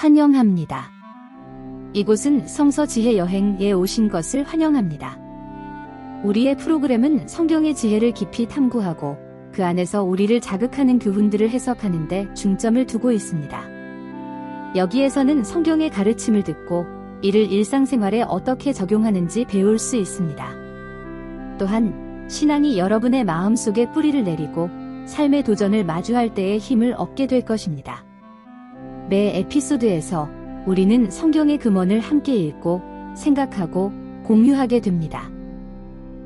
환영합니다. 이곳은 성서 지혜 여행에 오신 것을 환영합니다. 우리의 프로그램은 성경의 지혜를 깊이 탐구하고 그 안에서 우리를 자극하는 교훈들을 해석하는데 중점을 두고 있습니다. 여기에서는 성경의 가르침을 듣고 이를 일상생활에 어떻게 적용하는지 배울 수 있습니다. 또한 신앙이 여러분의 마음속에 뿌리를 내리고 삶의 도전을 마주할 때에 힘을 얻게 될 것입니다. 매 에피소드에서 우리는 성경의 금원을 함께 읽고 생각하고 공유하게 됩니다.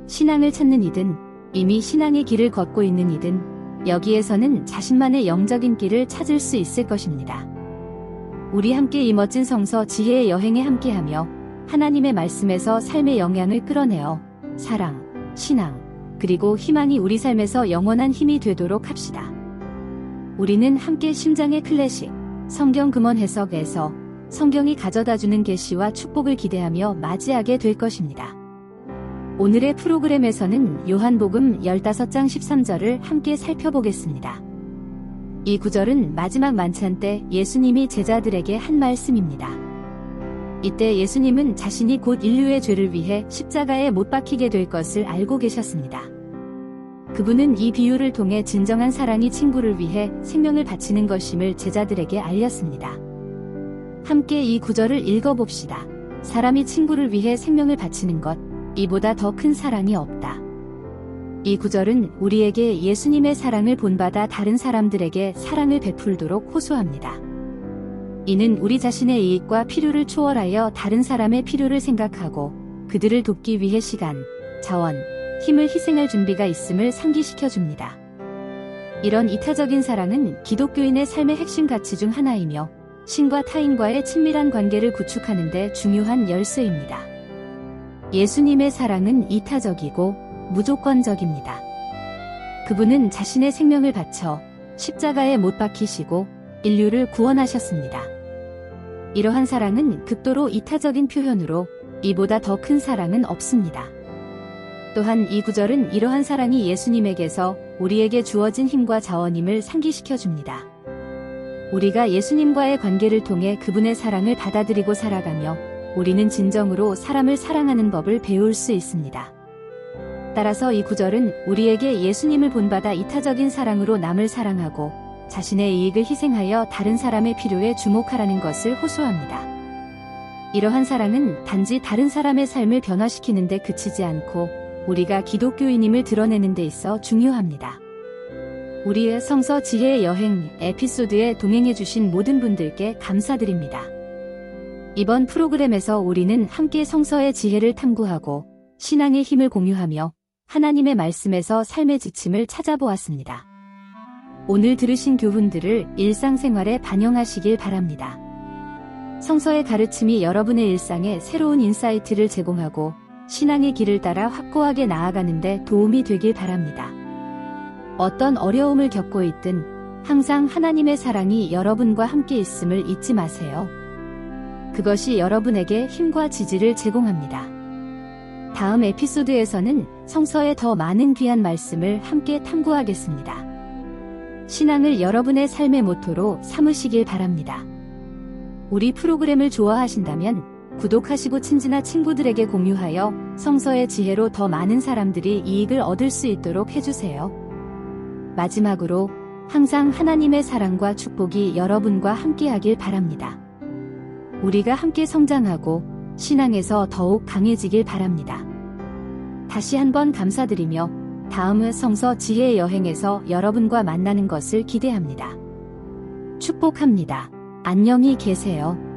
신앙을 찾는 이든 이미 신앙의 길을 걷고 있는 이든 여기에서는 자신만의 영적인 길을 찾을 수 있을 것입니다. 우리 함께 이 멋진 성서 지혜의 여행에 함께하며 하나님의 말씀에서 삶의 영향을 끌어내어 사랑, 신앙, 그리고 희망이 우리 삶에서 영원한 힘이 되도록 합시다. 우리는 함께 심장의 클래식, 성경 금원 해석에서 성경이 가져다주는 계시와 축복을 기대하며 맞이하게 될 것입니다. 오늘의 프로그램에서는 요한복음 15장 13절을 함께 살펴보겠습니다. 이 구절은 마지막 만찬 때 예수님이 제자들에게 한 말씀입니다. 이때 예수님은 자신이 곧 인류의 죄를 위해 십자가에 못 박히게 될 것을 알고 계셨습니다. 그분은 이 비유를 통해 진정한 사랑이 친구를 위해 생명을 바치는 것임을 제자들에게 알렸습니다. 함께 이 구절을 읽어봅시다. 사람이 친구를 위해 생명을 바치는 것, 이보다 더 큰 사랑이 없다. 이 구절은 우리에게 예수님의 사랑을 본받아 다른 사람들에게 사랑을 베풀도록 호소합니다. 이는 우리 자신의 이익과 필요를 초월하여 다른 사람의 필요를 생각하고 그들을 돕기 위해 시간, 자원, 힘을 희생할 준비가 있음을 상기시켜 줍니다. 이런 이타적인 사랑은 기독교인의 삶의 핵심 가치 중 하나이며 신과 타인과의 친밀한 관계를 구축하는 데 중요한 열쇠입니다. 예수님의 사랑은 이타적이고 무조건적입니다. 그분은 자신의 생명을 바쳐 십자가에 못 박히시고 인류를 구원하셨습니다. 이러한 사랑은 극도로 이타적인 표현으로 이보다 더 큰 사랑은 없습니다. 또한 이 구절은 이러한 사랑이 예수님에게서 우리에게 주어진 힘과 자원임을 상기시켜 줍니다. 우리가 예수님과의 관계를 통해 그분의 사랑을 받아들이고 살아가며 우리는 진정으로 사람을 사랑하는 법을 배울 수 있습니다. 따라서 이 구절은 우리에게 예수님을 본받아 이타적인 사랑으로 남을 사랑하고 자신의 이익을 희생하여 다른 사람의 필요에 주목하라는 것을 호소합니다. 이러한 사랑은 단지 다른 사람의 삶을 변화시키는 데 그치지 않고 우리가 기독교인임을 드러내는 데 있어 중요합니다. 우리의 성서 지혜의 여행 에피소드에 동행해주신 모든 분들께 감사드립니다. 이번 프로그램에서 우리는 함께 성서의 지혜를 탐구하고 신앙의 힘을 공유하며 하나님의 말씀에서 삶의 지침을 찾아보았습니다. 오늘 들으신 교훈들을 일상생활에 반영하시길 바랍니다. 성서의 가르침이 여러분의 일상에 새로운 인사이트를 제공하고 신앙의 길을 따라 확고하게 나아가는데 도움이 되길 바랍니다. 어떤 어려움을 겪고 있든 항상 하나님의 사랑이 여러분과 함께 있음을 잊지 마세요. 그것이 여러분에게 힘과 지지를 제공합니다. 다음 에피소드에서는 성서의 더 많은 귀한 말씀을 함께 탐구하겠습니다. 신앙을 여러분의 삶의 모토로 삼으시길 바랍니다. 우리 프로그램을 좋아하신다면 구독하시고 친지나 친구들에게 공유하여 성서의 지혜로 더 많은 사람들이 이익을 얻을 수 있도록 해주세요. 마지막으로 항상 하나님의 사랑과 축복이 여러분과 함께하길 바랍니다. 우리가 함께 성장하고 신앙에서 더욱 강해지길 바랍니다. 다시 한번 감사드리며 다음의 성서 지혜의 여행에서 여러분과 만나는 것을 기대합니다. 축복합니다. 안녕히 계세요.